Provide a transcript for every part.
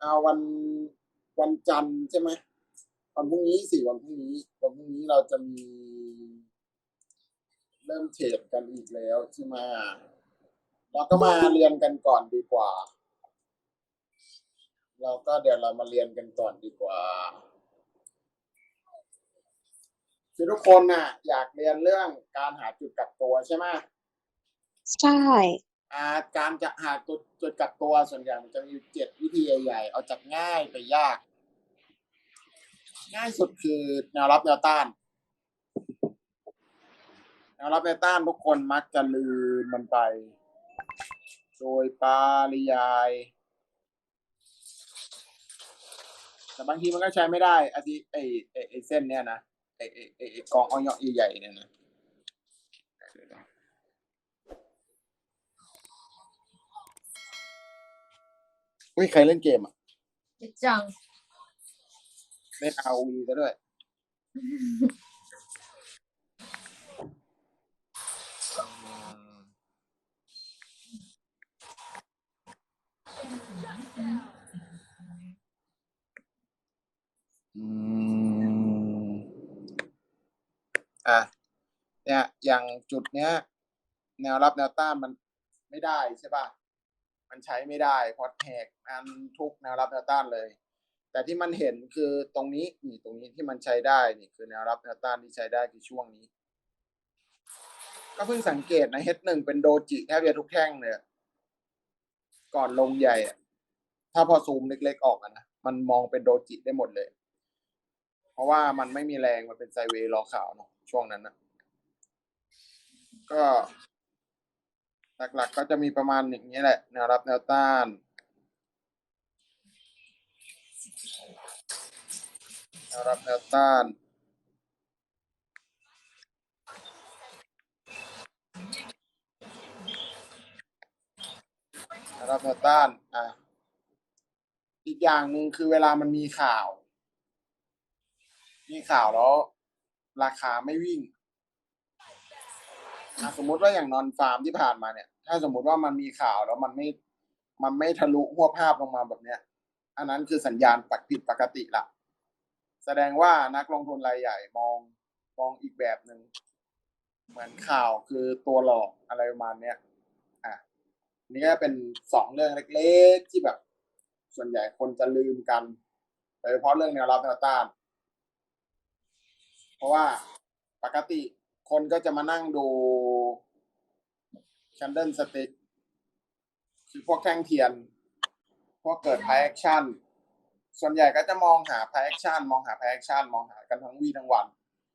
เอาวันวันจันทร์ใช่ไหมวันพรุ่งนี้สิวันพรุ่งนี้วันพรุ่งนี้เราจะมี เริ่มเทรดกันอีกแล้วใช่ไหมเราก็มาเรียนกันก่อนดีกว่า เราก็เดี๋ยวเรามาเรียนกันก่อนดีกว่าคือทุกคนน่ะ อยากเรียนเรื่องการหาจุดกลับตัวใช่ไหมใช่ การจะหาจุดจุดกลับตัวส่วนใหญ่มันจะมีเจ็ดวิธีใหญ่ๆ เอาจากง่ายไปยาก ง่ายสุดคือแนวรับแนวต้านแนวรับแนวต้านทุกคนมักจะลืมมันไป โดยปาริยาย แต่บางทีมันก็ใช้ไม่ได้อาทิไอไอไอเส้นเนี่ยนะไอไอไอไอกองอ้อยใหญ่ๆเนี่ยนะ อุ้ยใครเล่นเกมอะจังเล่น ROV ซะด้วย อืมอะเนี่ย อย่างจุดเนี้ย แนวรับแนวต้านมันไม่ได้ใช่ป่ะ มันใช้ไม่ได้เพราะแหกอันทุกแนวรับแนวต้านเลย แต่ที่มันเห็นคือตรงนี้นี่ตรงนี้ที่มันใช้ได้นี่คือแนวรับแนวต้านที่ใช้ได้คือช่วงนี้ ก็เพิ่งสังเกตนะ H1 เป็นโดจิแทบจะทุกแท่งเลยก่อนลงใหญ่ถ้าพอซูมเล็กๆออกนะมันมองเป็นโดจิได้หมดเลย เพราะว่ามันไม่มีแรงมันเป็นไซเวย์ล้อขาวเนาะช่วงนั้นนะก็ หลักๆ ก็จะมีประมาณอย่างนี้แหละแนวรับแนวต้าน แนวรับแนวต้านแนวรับแนวต้านอะอีกอย่างหนึ่งคือเวลามันมีข่าว มีข่าวแล้ว ราคาไม่วิ่งสมมติว่าอย่างนอนฟาร์มที่ผ่านมาเนี่ย ถ้าสมมุติว่ามันมีข่าวแล้วมันไม่ มันไม่ทะลุหัวภาพลงมาแบบเนี้ย อันนั้นคือสัญญาณปักผิดปกติละแสดงว่านักลงทุนรายใหญ่มองมองอีกแบบหนึ่งเหมือนข่าวคือตัวหลอกอะไรประมาณเนี้ยอะนี่ก็เป็นสองเรื่องเล็กๆที่แบบ ส่วนใหญ่คนจะลืมกันโดยเฉพาะเรื่องแนวรับแนวต้าน เพราะว่าปกติคนก็จะมานั่งดู candle stick คือพวกแท่งเทียน พวกเกิด high action ส่วนใหญ่ก็จะมองหา high action มองหา high action มองหากันทั้งวีทั้งวัน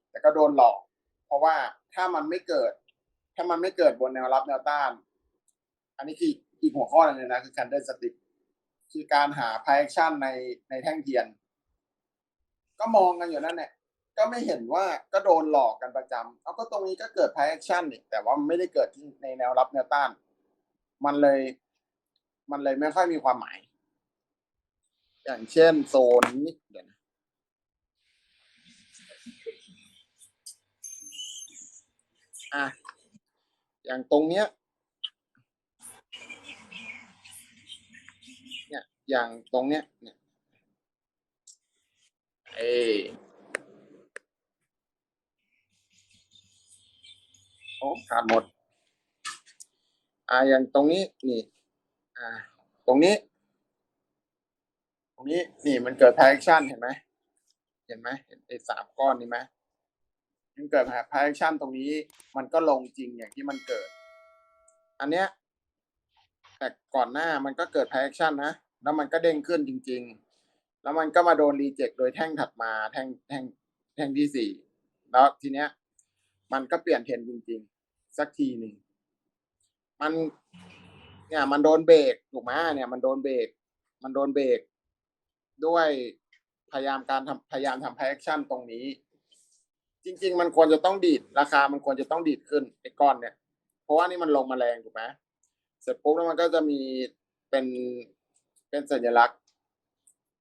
แต่ก็โดนหลอก เพราะว่าถ้ามันไม่เกิด ถ้ามันไม่เกิดบนแนวรับแนวต้าน อันนี้คืออีกหัวข้อหนึงเลยนะคือ candle stick คือการหา high action ในในแท่งเทียน ก็มองกันอยู่นั่นแหละ ก็ไม่เห็นว่าก็โดนหลอกกันประจำเอาก็ตรงนี้ก็เกิด high action นี่แต่ว่าไม่ได้เกิดที่ในแนวรับแนวต้าน มันเลย มันเลยไม่ค่อยมีความหมาย อย่างเช่นโซนนี้เดี๋ยวนะอะอย่างตรงเนี้ย เนี่ย อย่างตรงเนี้ย เนี่ย เอ โอ้ขาดหมด อ่าอย่างตรงนี้นี่ อ่า ตรงนี้ ตรงนี้นี่มันเกิด pie action เห็นไหมเห็นไหมเห็นไอ้สามก้อนนี้ไหมมันเกิด pie action ตรงนี้ มันก็ลงจริงอย่างที่มันเกิด อันเนี้ยแต่ก่อนหน้ามันก็เกิด pie action นะแล้วมันก็เด้งขึ้นจริง ๆ แล้วมันก็มาโดนรีเจ็คโดยแท่งถัดมาแท่งแท่งแท่งที่สี่แล้วทีเนี้ย มันก็เปลี่ยนเทรนจริง ๆ สักทีหนึ่งมัน เนี่ยมันโดนเบรกถูกไหมเนี่ย มันโดนเบรกมันโดนเบรกด้วยพยายามการทำพยายามทำ pie action ตรงนี้ จริง ๆ มันควรจะต้องดีดราคามันควรจะต้องดีดขึ้นไอ้ก้อนเนี่ย เพราะว่านี่มันลงมาแรงถูกไหมเสร็จปุ๊บแล้วมันก็จะมีเป็นเป็นสัญลักษณ์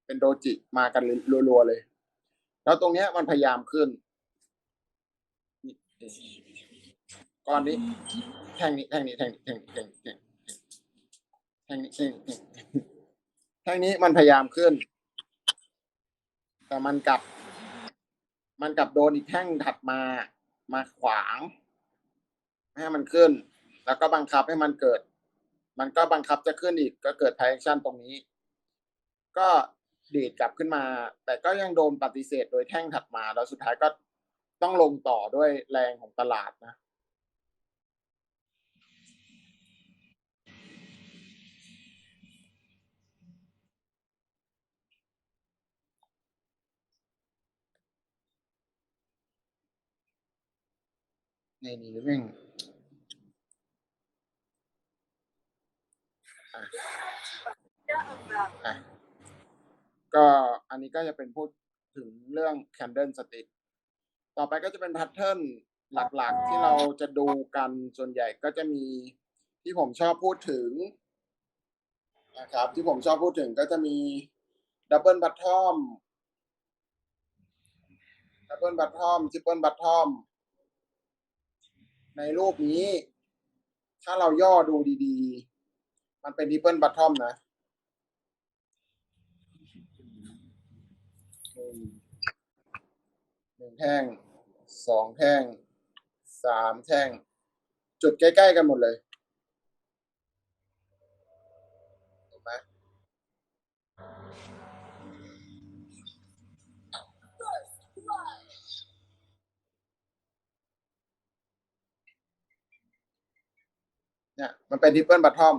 เป็นโดจิมากันรัวๆเลย แล้วตรงเนี้ยมันพยายามขึ้น ก้อนนี้แท่งนี้แท่งนี้แท่งนี้แท่งนี้แท่งนี้แท่งนี้แท่งนี้แท่งนี้มันพยายามขึ้น แต่มันกลับ มันกลับโดนอีกแท่งถัดมามาขวางให้มันขึ้น แล้วก็บังคับให้มันเกิด มันก็บังคับจะขึ้นอีก ก็เกิด traction ตรงนี้ ก็ดีดกลับขึ้นมา แต่ก็ยังโดนปฏิเสธโดยแท่งถัดมา แล้วสุดท้ายก็ต้องลงต่อด้วยแรงของตลาดนะ ในนี้แม่งอะอะก็อันนี้ก็จะเป็นพูดถึงเรื่อง candle stick ต่อไปก็จะเป็นแพทเทิร์นหลักๆ ที่เราจะดูกันส่วนใหญ่ก็จะมีที่ผมชอบพูดถึงนะครับ ที่ผมชอบพูดถึงก็จะมีดับเบิลบัตทอมดับเบิลบัตทอมทริปเปิลบัตทอม ในรูปนี้ ถ้าเราย่อดูดีๆ มันเป็นดิเปิลบัตทอมนะหนึ่งหนึ่งแท่งสองแท่งสามแท่ง จุดใกล้ ๆ กันหมดเลยเห็นไหม เนี่ยมันเป็นดิเปิลบัตทอม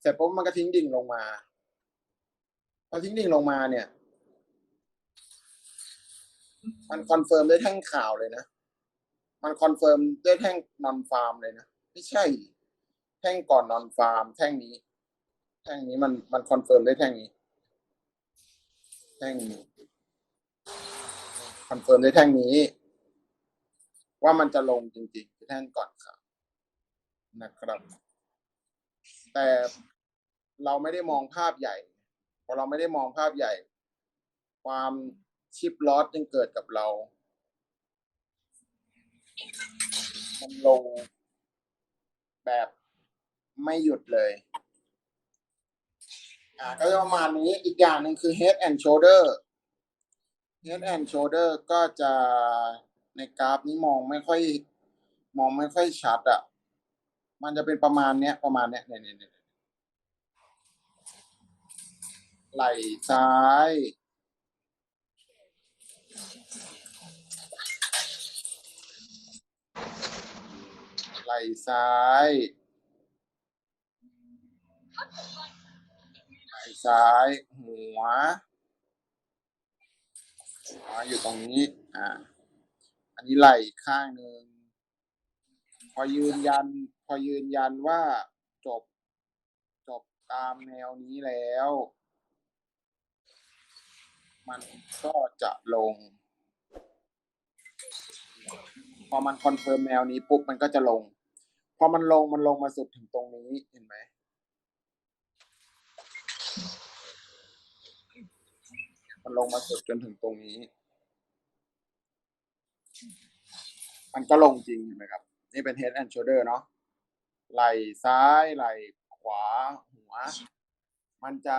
เสร็จปุ๊บมันก็ทิ้งดิ่งลงมา พอทิ้งดิ่งลงมาเนี่ย มันคอนเฟิร์มด้วยแท่งข่าวเลยนะ มันคอนเฟิร์มด้วยแท่งนอนฟาร์มเลยนะ ไม่ใช่ แท่งก่อนนอนฟาร์ม แท่งนี้ แท่งนี้มันมันคอนเฟิร์มด้วยแท่งนี้ แท่งนี้คอนเฟิร์มด้วยแท่งนี้ ว่ามันจะลงจริงๆคือแท่งก่อนข่าว นะครับ แต่เราไม่ได้มองภาพใหญ่พอเราไม่ได้มองภาพใหญ่ ความชิปลอสยังเกิดกับเรา มันลงแบบไม่หยุดเลย อ่าก็จะประมาณนี้อีกอย่างหนึ่งคือ head and shoulder head and shoulder ก็จะในกราฟนี้มองไม่ค่อย มองไม่ค่อยชัดอะ่ะ มันจะเป็นประมาณเนี้ยประมาณเนี้ยเนี่ยเนี่ยเนี่ยไหล่ซ้าย ไหล่ซ้าย ไหล่ซ้าย หัวหัวอยู่ตรงนี้ อ่า อันนี้ไหล่อีกข้างหนึ่ง พอยืนยัน พอยืนยันว่าจบจบตามแนวนี้แล้ว มันก็จะลง พอมันคอนเฟิร์มแนวนี้ปุ๊บมันก็จะลง พอมันลงมันลงมาสุดถึงตรงนี้เห็นไหมมันลงมาสุดจนถึงตรงนี้ มันก็ลงจริงเห็นไหมครับ นี่เป็น head and shoulder เนาะไหล่ซ้ายไหล่ขวาหัว มันจะ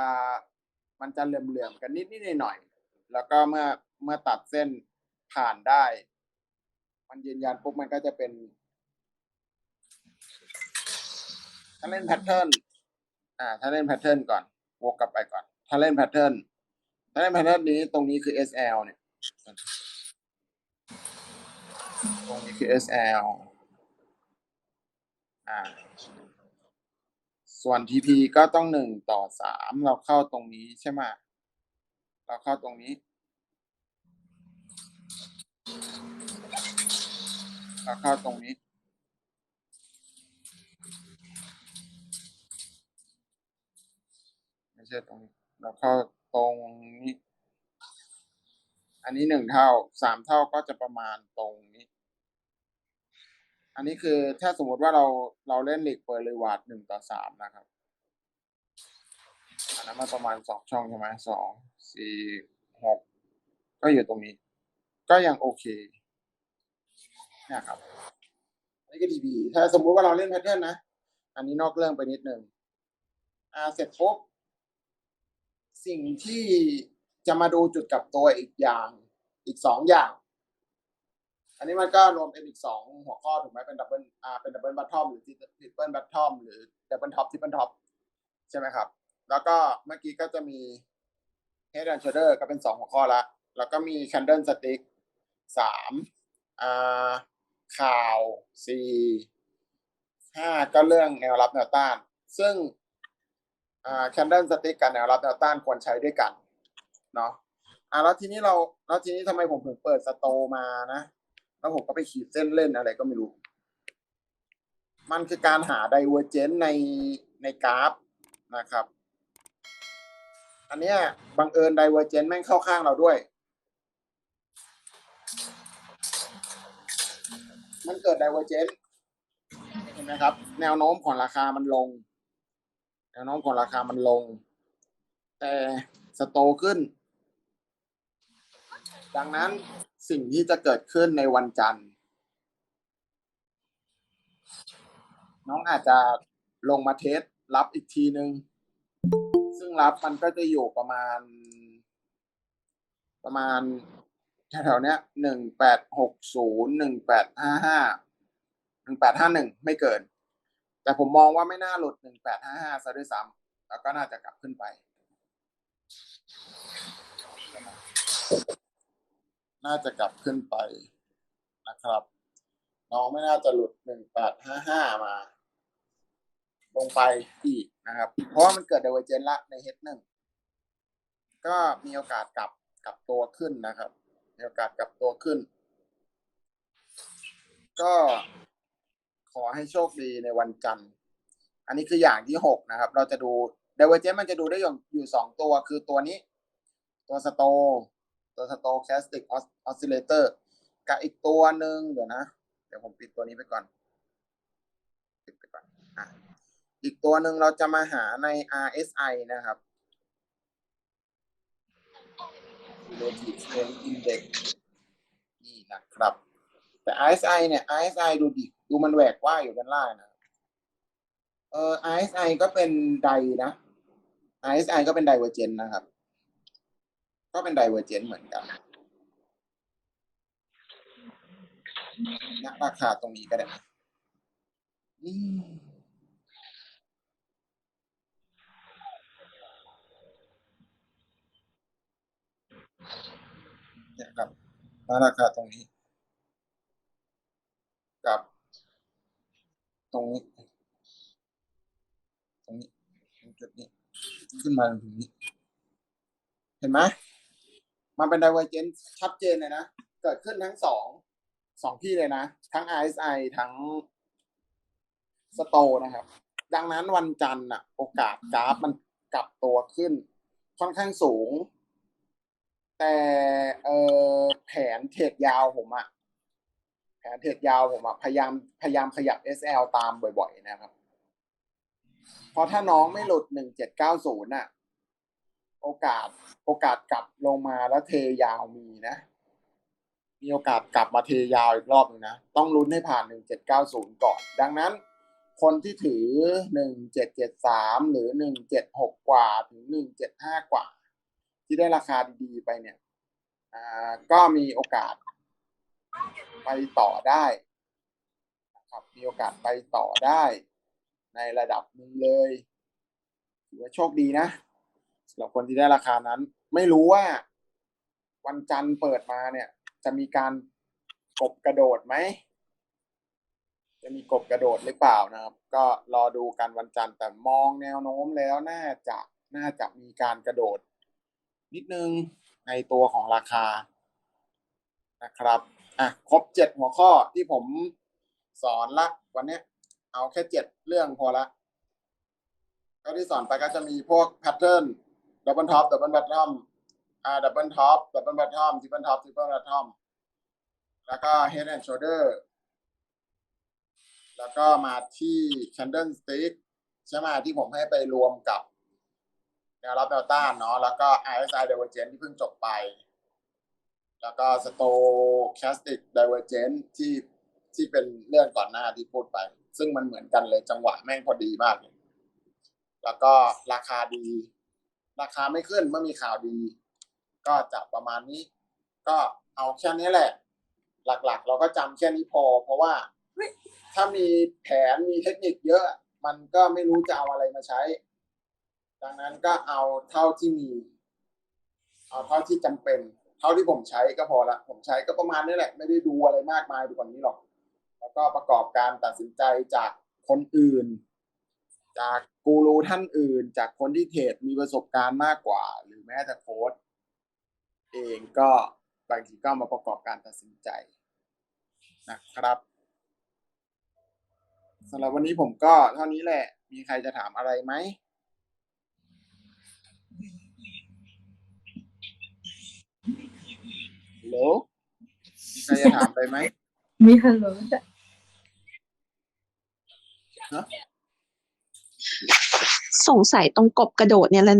มันจะเหลื่อมๆกันนิดนิดหน่อยๆแล้วก็เมื่อเมื่อตัดเส้นผ่านได้ มันยืนยันปุ๊บมันก็จะเป็นถ้าเล่นแพทเทิร์นอ่า ถ้าเล่นแพทเทิร์นก่อนวกกลับไปก่อน ถ้าเล่นแพทเทิร์นถ้าเล่นแพทเทิร์นนี้ตรงนี้คือ SL เนี่ยตรงนี้คือ SL อ่า ส่วน TP ก็ต้องหนึ่งต่อสามเราเข้าตรงนี้ใช่ไหมเราเข้าตรงนี้ เราเข้าตรงนี้ ไม่ใช่ตรงนี้ เราเข้าตรงนี้ อันนี้หนึ่งเท่าสามเท่าก็จะประมาณตรงนี้ อันนี้คือถ้าสมมติว่าเราเราเล่นลีกเปิดเลยวาดหนึ่งต่อสามนะครับ อันนั้นมันประมาณสองช่องใช่ไหมสองสี่หกก็อยู่ตรงนี้ ก็ยังโอเคนะครับอันนี้ก็ดีๆถ้าสมมุติว่าเราเล่นแพทเทิร์นนะ อันนี้นอกเรื่องไปนิดนึงอ่าเสร็จปุ๊บสิ่งที่จะมาดูจุดกับตัวอีกอย่าง อีกสองอย่าง อันนี้มันก็รวมเป็นอีกสองหัวข้อถูกไหมเป็นดับเบิลอ่าเป็นดับเบิลบัตทอมหรือทริปเปิลบัตทอมหรือดับเบิลท็อปทริปเปิลท็อปใช่ไหมครับ แล้วก็เมื่อกี้ก็จะมี Head and Shoulder ก็เป็นสองหัวข้อละ แล้วก็มี Candle Stick สามอ่าข่าวสี่ห้าก็เรื่องแนวรับแนวต้าน ซึ่งอ่า Candle Stick กับแนวรับแนวต้านควรใช้ด้วยกันเนาะอ่าแล้วทีนี้เราแล้วทีนี้ทำไมผมถึงเปิดสโตมานะ แล้วผมก็ไปขีดเส้นเล่นอะไรก็ไม่รู้ มันคือการหาไดเวอร์เจนในในกราฟนะครับ อันเนี้ยบังเอิญไดเวอร์เจนแม่งเข้าข้างเราด้วย มันเกิดไดเวอร์เจนเห็นไหมครับ แนวโน้มของราคามันลง แนวโน้มของราคามันลง แต่สโตขึ้น ดังนั้นสิ่งที่จะเกิดขึ้นในวันจันทร์ น้องอาจจะลงมาเทสรับอีกทีนึง ซึ่งรับมันก็จะอยู่ประมาณ ประมาณแถวๆเนี้ยหนึ่งแปดหกศูนย์หนึ่งแปดห้าห้าหนึ่งแปดห้าหนึ่งไม่เกิน แต่ผมมองว่าไม่น่าหลุดหนึ่งแปดห้าห้าซะด้วยซ้ำแล้วก็น่าจะกลับขึ้นไป น่าจะกลับขึ้นไปนะครับ น้องไม่น่าจะหลุดหนึ่งแปดห้าห้ามา ลงไปอีกนะครับ เพราะว่ามันเกิด d ดเวเจนละใน H หนึ่งก็มีโอกาสกลับกลับตัวขึ้นนะครับ มีโอกาสกลับตัวขึ้น ก็ขอให้โชคดีในวันจันทร์ อันนี้คืออย่างที่หกนะครับ เราจะดู d ดเวเจนมันจะดูได้อยู่อยู่สองตัวคือตัวนี้ ตัวสโต ตัวสโตแคสติกออสซิเลเตอร์กับอีกตัวหนึ่งเดี๋ยวนะ เดี๋ยวผมปิดตัวนี้ไปก่อน ปิดไปก่อนอะอีกตัวหนึ่งเราจะมาหาใน RSI นะครับ Relative Strength Index นี่นะครับ แต่ RSI เนี่ย RSI ดูดิ ดูมันแหวกว่าอยู่ด้านล่างนะเออ RSI ก็เป็นไดนะ RSI ก็เป็นไดเวอร์เจนนะครับ ก็เป็นไดเวอร์เจนเหมือนกันณราคาตรงนี้ก็ได้นี่ยครับณราคาตรงนี้ กับ ตรงนี้ ตรงนี้จุดนี้ ขึ้นมาตรงนี้ เห็นไหม มันเป็น divergence ชัดเจนเลยนะ เกิดขึ้นทั้งสองสองที่เลยนะ ทั้ง RSI ทั้งสโตนะครับ ดังนั้นวันจันทร์น่ะ โอกาสกราฟมันกลับตัวขึ้น ค่อนข้างสูง แต่เออแผนเทรดยาวผมอะแผนเทรดยาวผมอะพยายามพยายามขยับ SL ตามบ่อยๆนะครับ เพราะถ้าน้องไม่หลุดหนึ่งเจ็ดเก้าศูนย์น่ะ โอกาสโอกาสกลับลงมาแล้วเทยาวมีนะ มีโอกาสกลับมาเทยาวอีกรอบหนึงนะ ต้องลุ้นให้ผ่าน 1790 ก่อน ดังนั้น คนที่ถือ 1773 หรือ 176 กว่าถึง 175 กว่า ที่ได้ราคาดีๆไปเนี่ยอ่าก็มีโอกาสไปต่อได้นะครับมีโอกาสไปต่อได้ ในระดับหนึ่งเลยถือว่าโชคดีนะ สำหรับคนที่ได้ราคานั้น ไม่รู้ว่า วันจันทร์เปิดมาเนี่ย จะมีการกบกระโดดไหม จะมีกบกระโดดหรือเปล่านะครับ ก็รอดูกันวันจันทร์แต่มองแนวโน้มแล้วน่าจะน่าจะมีการกระโดด นิดนึงในตัวของราคานะครับอะครบเจ็ดหัวข้อที่ผมสอนละ วันนี้เอาแค่เจ็ดเรื่องพอละก็ที่สอนไปก็จะมีพวกแพทเทิร์น ดับเบิลท็อปดับเบิลบัตทอมอ่าดับเบิลท็อปดับเบิลบัตทอมทริปเปิลท็อปทริปเปิลบัตทอมแล้วก็ head and shoulder แล้วก็มาที่ candle stick ใช่ไหมที่ผมให้ไปรวมกับแนวรับแนวต้านเนาะแล้วก็ RSI divergence ที่เพิ่งจบไป แล้วก็ stochastic divergence ที่ที่เป็นเรื่องก่อนหน้าที่พูดไป ซึ่งมันเหมือนกันเลยจังหวะแม่งพอดีมากเลยแล้วก็ราคาดี ราคาไม่ขึ้นเมื่อมีข่าวดี ก็จะประมาณนี้ ก็เอาแค่นี้แหละ หลักๆ เราก็จำแค่นี้พอ เพราะว่าถ้ามีแผนมีเทคนิคเยอะ มันก็ไม่รู้จะเอาอะไรมาใช้ ดังนั้นก็เอาเท่าที่มี เอาเท่าที่จำเป็น เท่าที่ผมใช้ก็พอละ ผมใช้ก็ประมาณนี้แหละ ไม่ได้ดูอะไรมากมายไปกว่านี้หรอก แล้วก็ประกอบการตัดสินใจจากคนอื่น จากกูรูท่านอื่น จากคนที่เทรดมีประสบการณ์มากกว่า หรือแม้แต่โค้ดเองก็บางทีก็มาประกอบการตัดสินใจนะครับสำหรับวันนี้ผมก็เท่านี้แหละ มีใครจะถามอะไรไหมฮัลโหลมีใครจะถามอะไรไหมมีฮัลโหลจ้ะ สงสัยตรงกบกระโดดเนี่ยแหละ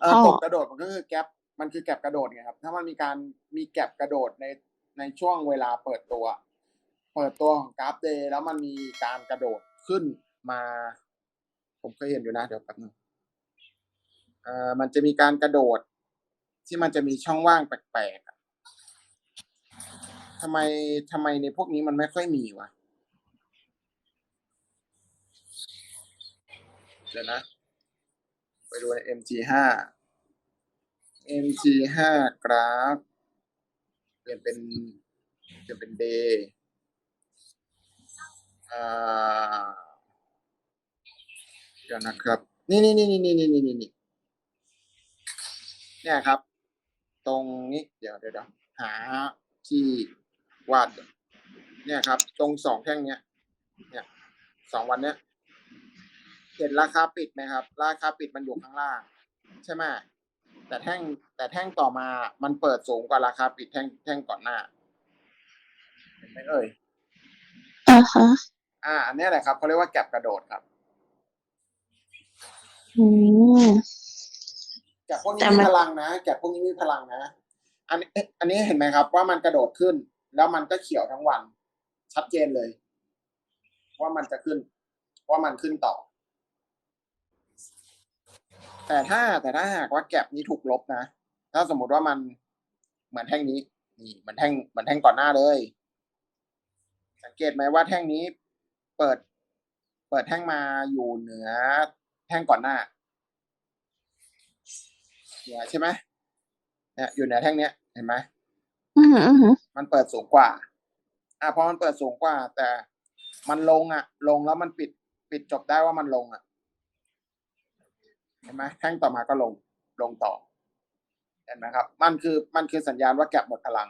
เอ่ออ๋อกบกระโดดมันก็คือแกลบมันคือแกลบกระโดดไงครับ ถ้ามันมีการมีแกลบกระโดดในในช่วงเวลาเปิดตัว เปิดตัวของกราฟเดย์แล้วมันมีการกระโดดขึ้นมา ผมเคยเห็นอยู่นะเดี๋ยวแป๊บนึงเอ่อมันจะมีการกระโดด ที่มันจะมีช่องว่างแปลกๆอะทำไมทำไมในพวกนี้มันไม่ค่อยมีวะ ดี๋ยวนะ ไปดูใน MG5 MG5 กราฟเปลี่ยนเป็นเปลี่ยนเป็น day อ่าเดี๋ยวนะครับนี่นี่นี่นี่นี่นี่นี่นี่นี่เนี่ยครับ ตรงนี้ เดี๋ยวเดี๋ยวเดี๋ยวหาที่วาด เนี่ยครับ ตรงสองแท่งเนี้ย เนี่ยสองวันเนี้ย เห็นราคาปิดไหมครับ ราคาปิดมันอยู่ข้างล่าง ใช่ไหมแต่แท่งแต่แท่งต่อมามันเปิดสูงกว่าราคาปิดแท่งแท่งก่อนหน้าเห็นไหมเอ่ยอ่าฮะอ่าอันเนี้ยแหละครับเขาเรียกว่าแก็บกระโดดครับอืมแก็บพวกนี้แต่มีมันพลังนะแก็บพวกนี้มีพลังนะ อันนี้เอ๊ะอันนี้เห็นไหมครับ ว่ามันกระโดดขึ้น แล้วมันก็เขียวทั้งวัน ชัดเจนเลย ว่ามันจะขึ้น ว่ามันขึ้นต่อ แต่ถ้าแต่ถ้าหากว่าแก็บนี้ถูกลบนะ ถ้าสมมติว่ามันเหมือนแท่งนี้ นี่เหมือนแท่งเหมือนแท่งก่อนหน้าเลย สังเกตไหมว่าแท่งนี้เปิด เปิดแท่งมาอยู่เหนือ แท่งก่อนหน้าเหนือใช่ไหมเนี่ยอยู่เหนือแท่งเนี้ยเห็นไหมอืมอืมมันเปิดสูงกว่า อะพอมันเปิดสูงกว่า แต่มันลงอะ ลงแล้วมันปิด ปิดจบได้ว่ามันลงอะ เห็นไหมแท่งต่อมาก็ลงลงต่อ เห็นไหมครับ มันคือมันคือสัญญาณว่าแก็บหมดพลัง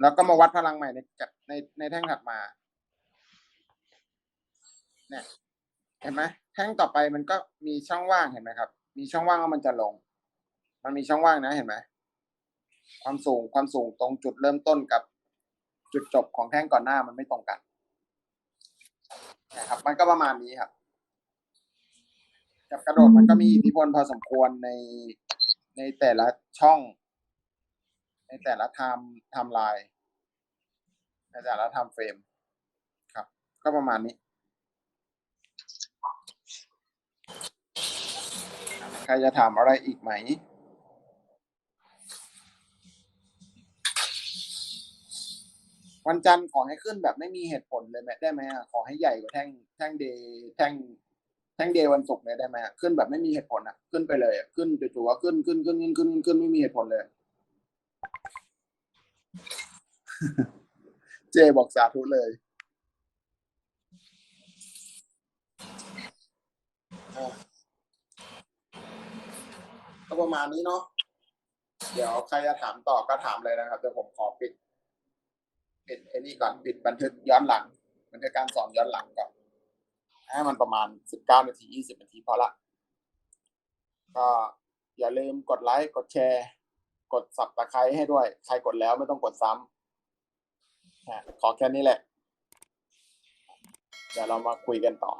แล้วก็มาวัดพลังใหม่ในแก็บในในแท่งถัดมา เนี่ย เห็นไหมแท่งต่อไปมันก็มีช่องว่างเห็นไหมครับ มีช่องว่างแล้วมันจะลง มันมีช่องว่างนะเห็นไหมความสูงความสูงตรงจุดเริ่มต้นกับจุดจบของแท่งก่อนหน้ามันไม่ตรงกันนะครับ มันก็ประมาณนี้ครับ กับกระโดดมันก็มีอิทธิพลพอสมควรในในแต่ละช่อง ในแต่ละไทม์ไทม์ไลน์ในแต่ละไทม์เฟรมครับ ก็ประมาณนี้ ใครจะถามอะไรอีกไหมวันจันทร์ขอให้ขึ้นแบบไม่มีเหตุผลเลยไหมได้ไหมอะขอให้ใหญ่กว่าแท่งแท่งเดย์แท่งแท่งเดย์วันศุกร์เลยได้ไหมขึ้นแบบไม่มีเหตุผลอะ ขึ้นไปเลยอะขึ้นจู่ๆว่าขึ้นขึ้นขึ้นขึ้นขึ้นขึ้นไม่มีเหตุผลเลย เจบอกสาธุเลยก็ประมาณนี้เนาะเดี๋ยวใครจะถามต่อก็ถามเลยนะครับเดี๋ยวผมขอปิดปิดไอ้นี่ก่อนปิดบันทึกย้อนหลัง บันทึกการสอนย้อนหลังก่อน ให้มันประมาณสิบเก้านาทียี่สิบนาทีพอละ ก็อย่าลืมกดไลค์ กดแชร์ กดสับตะไคร้ให้ด้วย ใครกดแล้วไม่ต้องกดซ้ำขอแค่นี้แหละ เดี๋ยวเรามาคุยกันต่อ